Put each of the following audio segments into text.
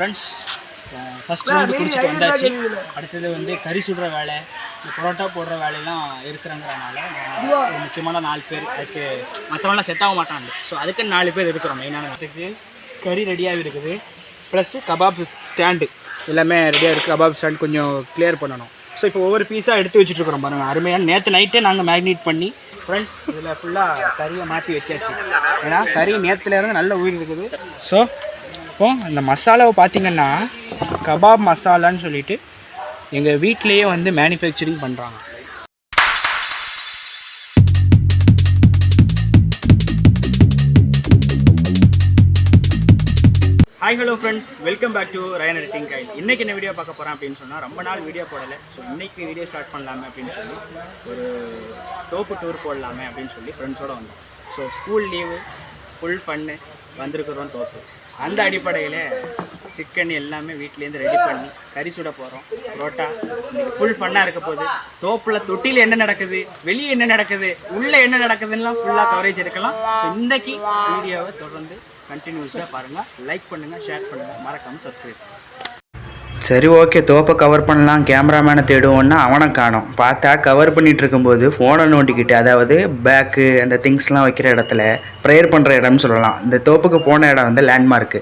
Friends first வந்து குடிச்சிட்டு வந்தாச்சு. அடுத்தது வந்து கறி சுடுற வேலை இந்த பரோட்டா போடுற வேலையெல்லாம் இருக்கிறங்கிறனால ஒரு முக்கியமான நாலு பேர் அதுக்கு மற்றவங்களாம் செட் ஆக மாட்டாங்க. ஸோ அதுக்கு நாலு பேர் இருக்கிறோம் மெயினான அதுக்கு கறி ரெடியாக இருக்குது. ப்ளஸ் கபாப் ஸ்டாண்டு எல்லாமே ரெடியாக இருக்குது கபாப் ஸ்டாண்ட் கொஞ்சம் கிளியர் பண்ணணும். ஸோ இப்போ ஒவ்வொரு பீஸாக எடுத்து வச்சுட்ருக்குறோம் பாருங்கள் அருமையான நேற்று நைட்டே நாங்கள் மேக்னேட் பண்ணி ஃப்ரெண்ட்ஸ் இதில் ஃபுல்லாக கறியை மாற்றி வச்சாச்சு. ஏன்னா கறி நேற்றுலேருந்து நல்ல உயிர் இருக்குது. ஸோ இப்போ அந்த மசாலாவை பார்த்தீங்கன்னா கபாப் மசாலான்னு சொல்லிட்டு எங்கள் வீட்டிலையே வந்து மேனுஃபேக்சரிங் பண்ணுறாங்க hi hello friends welcome back to Ryan editing Kyle இன்றைக்கி என்ன வீடியோ பார்க்க போகிறேன் அப்படின்னு சொன்னால் ரொம்ப நாள் வீடியோ போடலை. ஸோ இன்றைக்கி வீடியோ ஸ்டார்ட் பண்ணலாமே அப்படின்னு சொல்லி ஒரு தோப்பு டூர் போடலாமே அப்படின்னு சொல்லி ஃப்ரெண்ட்ஸோடு வந்தோம். ஸோ ஸ்கூல் லீவு ஃபுல் ஃபன்னு வந்திருக்கிறோம் தோப்பு. அந்த அடிப்படையில் சிக்கன் எல்லாமே வீட்லேருந்து ரெடி பண்ணி கறி சுட போகிறோம் புரோட்டா இன்றைக்கி ஃபுல் ஃபன்னாக இருக்க போகுது. தோப்பில் தொட்டியில் என்ன நடக்குது வெளியே என்ன நடக்குது உள்ளே என்ன நடக்குதுன்னா ஃபுல்லாக கவரேஜ் எடுக்கலாம். ஸோ இன்றைக்கி வீடியோவை தொடர்ந்து கண்டினியூஸாக பாருங்கள் லைக் பண்ணுங்கள் ஷேர் பண்ணுங்கள் மறக்காமல் சப்ஸ்கிரைப் சரி ஓகே தோப்பை கவர் பண்ணலாம் கேமராமேனை தேடுவோன்னா அவனை காணோம். பார்த்தா கவர் பண்ணிட்டு இருக்கும்போது ஃபோனை நோண்டிக்கிட்டு அதாவது பேக்கு அந்த திங்ஸ்லாம் வைக்கிற இடத்துல ப்ரேயர் பண்ணுற இடம்னு சொல்லலாம். இந்த தோப்புக்கு போன இடம் வந்து லேண்ட்மார்க்கு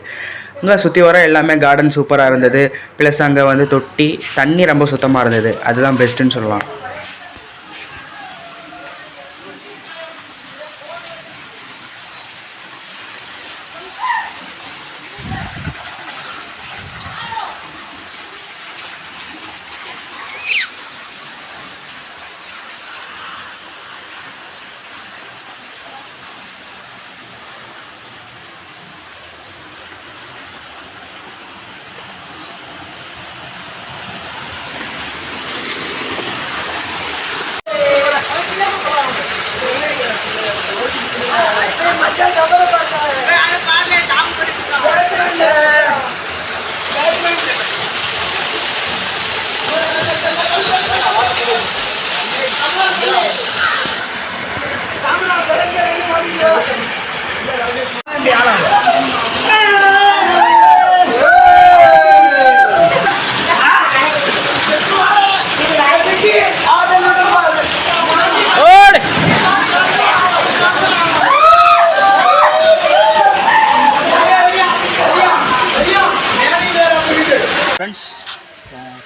இங்கே சுற்றி வர எல்லாமே கார்டன் சூப்பராக இருந்தது. ப்ளஸ் அங்கே வந்து தொட்டி தண்ணி ரொம்ப சுத்தமாக இருந்தது. அதுதான் பெஸ்ட்டுன்னு சொல்லலாம்.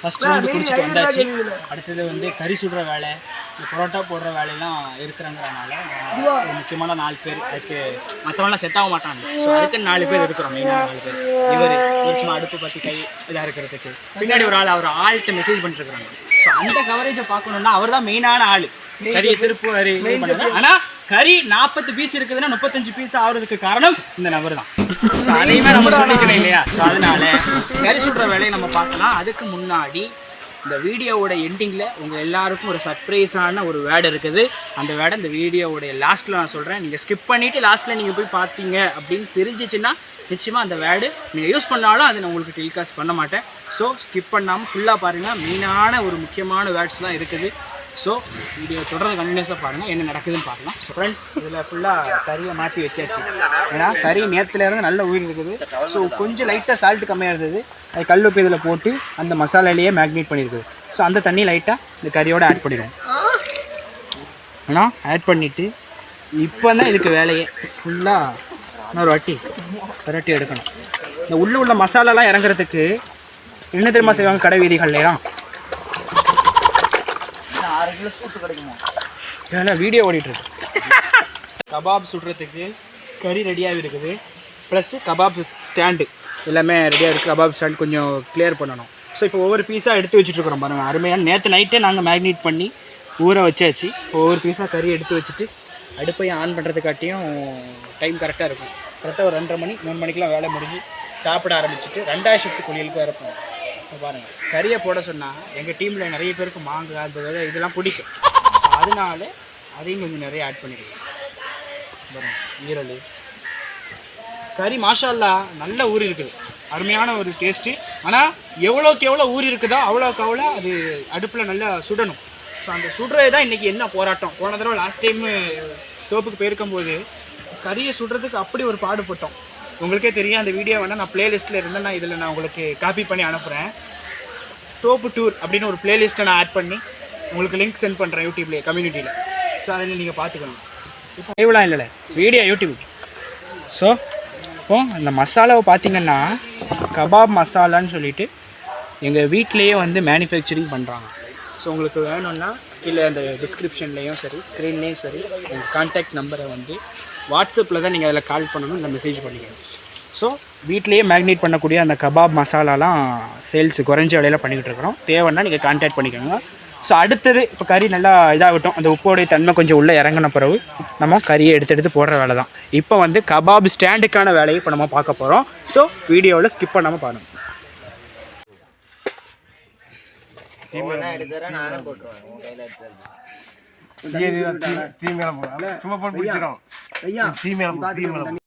ஃபஸ்ட்டு வந்து குடிச்சிட்டு வந்தாச்சு. அடுத்தது வந்து கறி சுடுற வேலை இந்த பரோட்டா போடுற வேலையெல்லாம் இருக்கிறங்கிறனால முக்கியமான நாலு பேர் அதுக்கு மற்றவங்களாம் செட் ஆக மாட்டாங்க. ஸோ அதுக்கு நாலு பேர் இருக்கிறோம் மெயினான நாலு பேர். இவர் ஒரு சும்மா அடுப்பு பற்றி கை இதாக இருக்கிறதுக்கு. பின்னாடி ஒரு ஆள் அவர் ஆள்கிட்ட மெசேஜ் பண்ணிட்டுருக்காங்க ஸோ அந்த கவரேஜை பார்க்கணுன்னா அவர் தான் மெயினான ஆள். கறியை திருப்புவார் ஆனால் கறி நாற்பது பீஸ் இருக்குதுன்னா முப்பத்தஞ்சு பீஸ் ஆகுறதுக்கு காரணம் இந்த நபர் தான். அதையுமே நம்ம சொல்லிக்கணும் இல்லையா? ஸோ அதனால கறி சுடுற வேலையை நம்ம பார்க்கலாம். அதுக்கு முன்னாடி இந்த வீடியோவோட எண்டிங்கில் உங்கள் எல்லாருக்கும் ஒரு சர்ப்ரைஸான ஒரு வேர்டு இருக்குது. அந்த வேர்டை இந்த வீடியோவோடைய லாஸ்ட்டில் நான் சொல்கிறேன் நீங்கள் ஸ்கிப் பண்ணிவிட்டு லாஸ்ட்டில் நீங்கள் போய் பார்த்தீங்க அப்படின்னு தெரிஞ்சிச்சுன்னா நிச்சயமாக அந்த வேர்டு நீங்கள் யூஸ் பண்ணாலும் அதை நான் உங்களுக்கு டெலிகாஸ்ட் பண்ண மாட்டேன். ஸோ ஸ்கிப் பண்ணாமல் ஃபுல்லாக பாருங்கள் மெயினான ஒரு முக்கியமான வேர்ட்ஸ்லாம் இருக்குது. ஸோ வீடியோ தொடர்ந்து கண்டினியூஸாக பாருங்கள் என்ன நடக்குதுன்னு பார்க்கலாம் ஸோ ஃப்ரெண்ட்ஸ் இதில் ஃபுல்லாக கறியை மாற்றி வச்சாச்சு. ஏன்னா கறி நேரத்துலேருந்து நல்ல உயிர் இருக்குது. ஸோ கொஞ்சம் லைட்டாக சால்ட்டு கம்மியாக இருந்தது. அது கல் உப்பு இதில் போட்டு அந்த மசாலாலேயே மேக்னேட் பண்ணியிருக்குது ஸோ அந்த தண்ணி லைட்டாக இந்த கறியோடு ஆட் பண்ணிடுவோம். ஆனால் ஆட் பண்ணிவிட்டு இப்போ தான் இதுக்கு வேலையே. ஃபுல்லாக இன்னொரு வாட்டி விரட்டி எடுக்கணும். இந்த உள்ள உள்ள மசாலாலாம் இறங்குறதுக்கு என்ன தெரியுமா செய்வாங்க கடை வீதிகள்லையா? ஏன்னா வீடியோ ஓடிட்டுருக்கு. கபாப் சுடுறதுக்கு கறி ரெடியாக இருக்குது. ப்ளஸ் கபாப் ஸ்டாண்டு எல்லாமே ரெடியாக இருக்குது கபாப் ஸ்டாண்ட் கொஞ்சம் கிளியர் பண்ணணும். ஸோ இப்போ ஒவ்வொரு பீஸாக எடுத்து வச்சுட்ருக்குறோம் பாருங்கள் அருமையாக நேற்று நைட்டே நாங்கள் மேக்னேட் பண்ணி ஊற வச்சாச்சு. இப்போ ஒவ்வொரு பீஸாக கறி எடுத்து வச்சுட்டு அடுப்பையும் ஆன் பண்ணுறதுக்காட்டியும் டைம் கரெக்டாக இருக்கும். கரெக்டாக ஒரு ரெண்டரை மணி மூணு மணிக்கெலாம் வேலை முடிஞ்சு சாப்பிட ஆரம்பிச்சுட்டு ரெண்டாயிரம் ஷிஃப்ட் குளியலுக்கு இருப்போம் இப்போ பாருங்கள் கறியை போட சொன்னால் எங்கள் டீமில் நிறைய பேருக்கு மாங்காய் அந்த விதை இதெல்லாம் பிடிக்கும். ஸோ அதனால அதையும் கொஞ்சம் நிறைய ஆட் பண்ணிடுவோம் பாருங்க ஈரல். கறி மாஷால்லா நல்ல ஊர் இருக்குது. அருமையான ஒரு டேஸ்ட்டு ஆனால் எவ்வளோக்கு எவ்வளோ ஊர் இருக்குதோ அவ்வளோக்கு அவ்வளோ அது அடுப்பில் நல்லா சுடணும். ஸோ அந்த சுடுறது தான் இன்றைக்கி என்ன போராட்டம். போன தடவை லாஸ்ட் டைமு தோப்புக்கு போயிருக்கும்போது கறியை சுடுறதுக்கு அப்படி ஒரு பாடுபட்டோம். உங்களுக்கே தெரியும் அந்த வீடியோ வேணால் நான் பிளேலிஸ்ட்டில் இருந்தால் நான் இதில் நான் உங்களுக்கு காப்பி பண்ணி அனுப்புகிறேன் தோப்பு டூர் அப்படின்னு ஒரு பிளேலிஸ்ட்டை நான் ஆட் பண்ணி உங்களுக்கு லிங்க் சென்ட் பண்ணுறேன் யூடியூப்லேயே கம்யூனிட்டியில் ஸோ அதில் நீங்கள் பார்த்துக்கணும். இப்போ லைவ்லாம் இல்லைல்ல வீடியோ யூடியூப் ஸோ இப்போ அந்த மசாலாவை பார்த்தீங்கன்னா கபாப் மசாலான்னு சொல்லிட்டு எங்கள் வீட்டிலேயே வந்து மேனுஃபேக்சரிங் பண்ணுறாங்க ஸோ உங்களுக்கு வேணும்னா கீழே அந்த டிஸ்கிரிப்ஷன்லேயும் சரி ஸ்க்ரீன்லேயும் சரி உங்கள் கான்டாக்ட் நம்பரை வந்து வாட்ஸ்அப்பில் தான் நீங்கள் அதில் கால் பண்ணணும் இல்லை மெசேஜ் பண்ணிக்கணும் ஸோ வீட்லேயே மேக்னேட் பண்ணக்கூடிய அந்த கபாப் மசாலாலாம் சேல்ஸ் குறைஞ்ச விலையில பண்ணிக்கிட்டு இருக்கிறோம் தேவைன்னா நீங்கள் கான்டாக்ட் பண்ணிக்கோங்க ஸோ அடுத்தது இப்போ கறி நல்லா இதாகட்டும் அந்த உப்போடைய தன்மை கொஞ்சம் உள்ளே இறங்கின பிறகு நம்ம கறியை எடுத்து எடுத்து போடுற வேலை தான் இப்போ வந்து கபாப் ஸ்டாண்டுக்கான வேலையை இப்போ நம்ம பார்க்க போகிறோம் ஸோ வீடியோவில் ஸ்கிப் பண்ணாமல் பாருங்கள் சும்மா போட்டு பிடிச்சிடும் தீ மேல போடும்